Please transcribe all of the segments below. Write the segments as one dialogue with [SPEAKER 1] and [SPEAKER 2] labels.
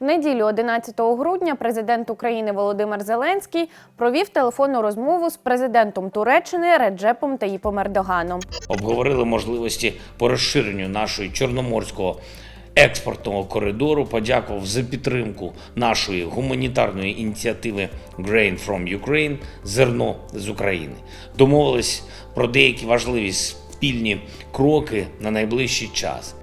[SPEAKER 1] В неділю 11 грудня президент України Володимир Зеленський провів телефонну розмову з президентом Туреччини Реджепом Таїпом Ердоганом.
[SPEAKER 2] обговорили можливості по розширенню нашої чорноморського експортного коридору. Подякував за підтримку нашої гуманітарної ініціативи Grain from Ukraine зерно з України. Домовились про деякі важливі спільні кроки на найближчий час.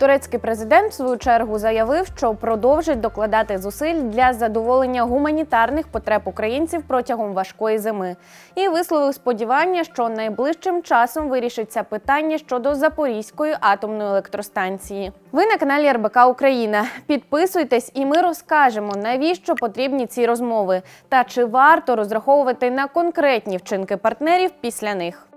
[SPEAKER 1] Турецький президент в свою чергу заявив, що продовжить докладати зусиль для задоволення гуманітарних потреб українців протягом важкої зими, і висловив сподівання, що найближчим часом вирішиться питання щодо Запорізької атомної електростанції. Ви на каналі РБК Україна. Підписуйтесь, і ми розкажемо, навіщо потрібні ці розмови та чи варто розраховувати на конкретні вчинки партнерів після них.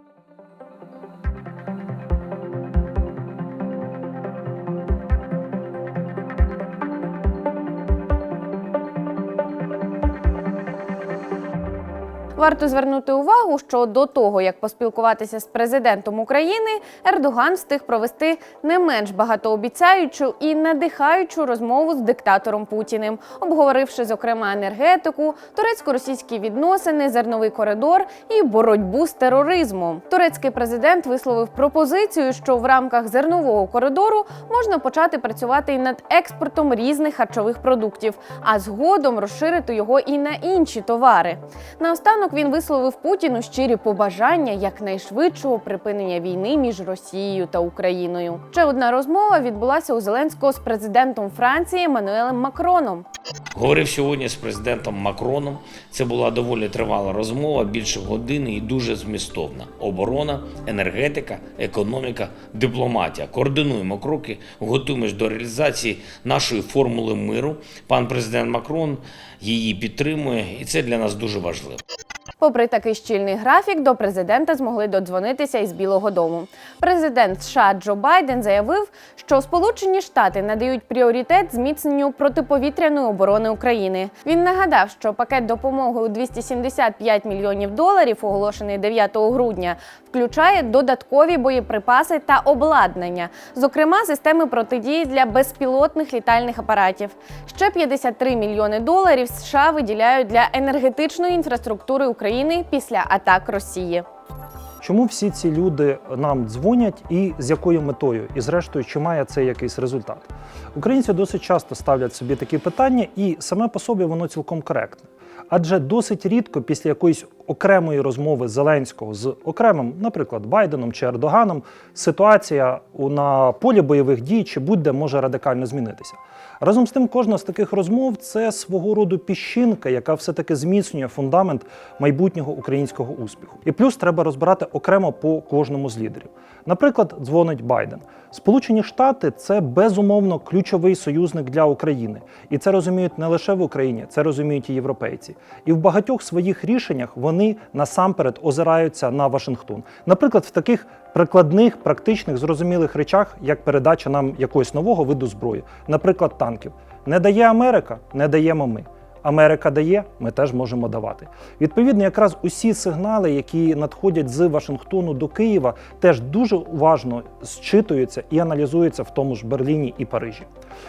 [SPEAKER 1] Варто звернути увагу, що до того, як поспілкуватися з президентом України, Ердоган встиг провести не менш багатообіцяючу і надихаючу розмову з диктатором Путіним, обговоривши зокрема енергетику, турецько-російські відносини, зерновий коридор і боротьбу з тероризмом. Турецький президент висловив пропозицію, що в рамках зернового коридору можна почати працювати і над експортом різних харчових продуктів, а згодом розширити його і на інші товари. Наостанок він висловив Путіну щирі побажання якнайшвидшого припинення війни між Росією та Україною. Ще одна розмова відбулася у Зеленського з президентом Франції Еммануелем Макроном.
[SPEAKER 2] Говорив сьогодні з президентом Макроном. Це була доволі тривала розмова, більше години і дуже змістовна. Оборона, енергетика, економіка, дипломатія. Координуємо кроки, готуємось до реалізації нашої формули миру. Пан президент Макрон її підтримує, і це для нас дуже важливо.
[SPEAKER 1] Попри такий щільний графік, до президента змогли додзвонитися із Білого Дому. Президент США Джо Байден заявив, що Сполучені Штати надають пріоритет зміцненню протиповітряної оборони України. Він нагадав, що пакет допомоги у 275 мільйонів доларів, оголошений 9 грудня, включає додаткові боєприпаси та обладнання, зокрема системи протидії для безпілотних літальних апаратів. Ще 53 мільйони доларів США виділяють для енергетичної інфраструктури України після атак Росії.
[SPEAKER 3] Чому всі ці люди нам дзвонять і з якою метою? І зрештою, чи має це якийсь результат? Українці досить часто ставлять собі такі питання, і саме по собі воно цілком коректне. Адже досить рідко після якоїсь окремої розмови Зеленського з окремим, наприклад, Байденом чи Ердоганом, ситуація на полі бойових дій чи будь-де може радикально змінитися. Разом з тим, кожна з таких розмов це свого роду піщинка, яка все-таки зміцнює фундамент майбутнього українського успіху. І плюс треба розбирати окремо по кожному з лідерів. Наприклад, дзвонить Байден. Сполучені Штати це безумовно ключовий союзник для України, і це розуміють не лише в Україні, це розуміють і європейці. І в багатьох своїх рішеннях вони насамперед озираються на Вашингтон. Наприклад, в таких прикладних, практичних, зрозумілих речах, як передача нам якогось нового виду зброї, наприклад, танків. Не дає Америка, не даємо ми. Америка дає, ми теж можемо давати. Відповідно, якраз усі сигнали, які надходять з Вашингтону до Києва, теж дуже уважно зчитуються і аналізуються в тому ж Берліні і Парижі.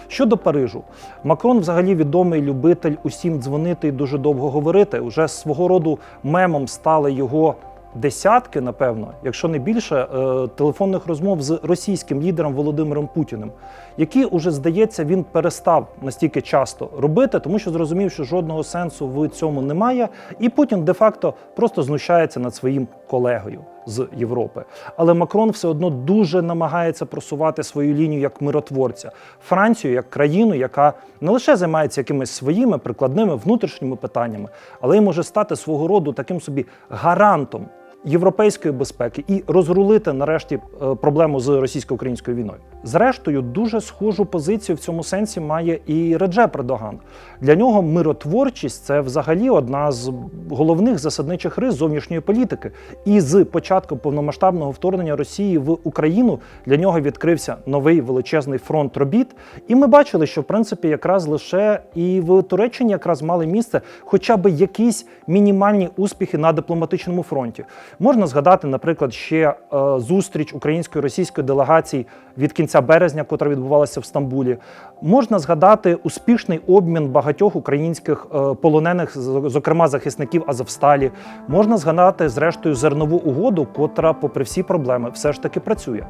[SPEAKER 3] Щодо Парижу, Макрон взагалі відомий любитель усім дзвонити і дуже довго говорити. Уже свого роду мемом стали його десятки, напевно, якщо не більше, е, телефонних розмов з російським лідером Володимиром Путіним, які уже здається він перестав настільки часто робити, тому що зрозумів, що жодного сенсу в цьому немає, і Путін де-факто просто знущається над своїм колегою з Європи. Але Макрон все одно дуже намагається просувати свою лінію як миротворця, Францію як країну, яка не лише займається якимись своїми прикладними внутрішніми питаннями, але й може стати свого роду таким собі гарантом європейської безпеки і розрулити нарешті е, проблему з російсько-українською війною. Зрештою, дуже схожу позицію в цьому сенсі має і Реджеп Ердоган. Для нього миротворчість це взагалі одна з головних засадничих рис зовнішньої політики. І з початку повномасштабного вторгнення Росії в Україну для нього відкрився новий величезний фронт робіт. І ми бачили, що в принципі якраз лише і в Туреччині якраз мали місце хоча б якісь мінімальні успіхи на дипломатичному фронті. Можна згадати, наприклад, ще е, зустріч української російської делегації від кінця березня, котра відбувалася в Стамбулі. Можна згадати успішний обмін багатьох українських е, полонених, зокрема захисників Азовсталі. Можна згадати, зрештою, зернову угоду, котра, попри всі проблеми, все ж таки працює.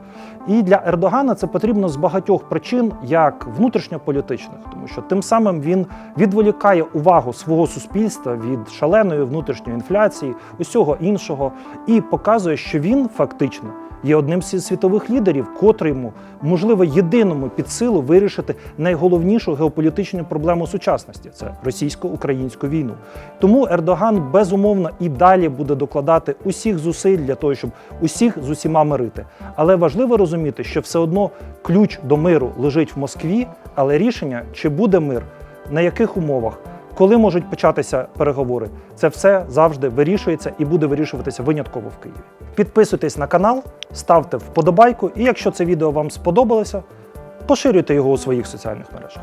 [SPEAKER 3] І для Ердогана це потрібно з багатьох причин, як внутрішньополітичних, тому що тим самим він відволікає увагу свого суспільства від шаленої внутрішньої інфляції, усього іншого, і показує, що він фактично є одним з світових лідерів, котрому, можливо, єдиному під силу вирішити найголовнішу геополітичну проблему сучасності це російсько-українську війну. Тому Ердоган безумовно і далі буде докладати усіх зусиль для того, щоб усіх з усіма мирити. Але важливо розуміти, що все одно ключ до миру лежить в Москві, але рішення, чи буде мир, на яких умовах. Коли можуть початися переговори, це все завжди вирішується і буде вирішуватися винятково в Києві. Підписуйтесь на канал, ставте вподобайку, і якщо це відео вам сподобалося, поширюйте його у своїх соціальних мережах.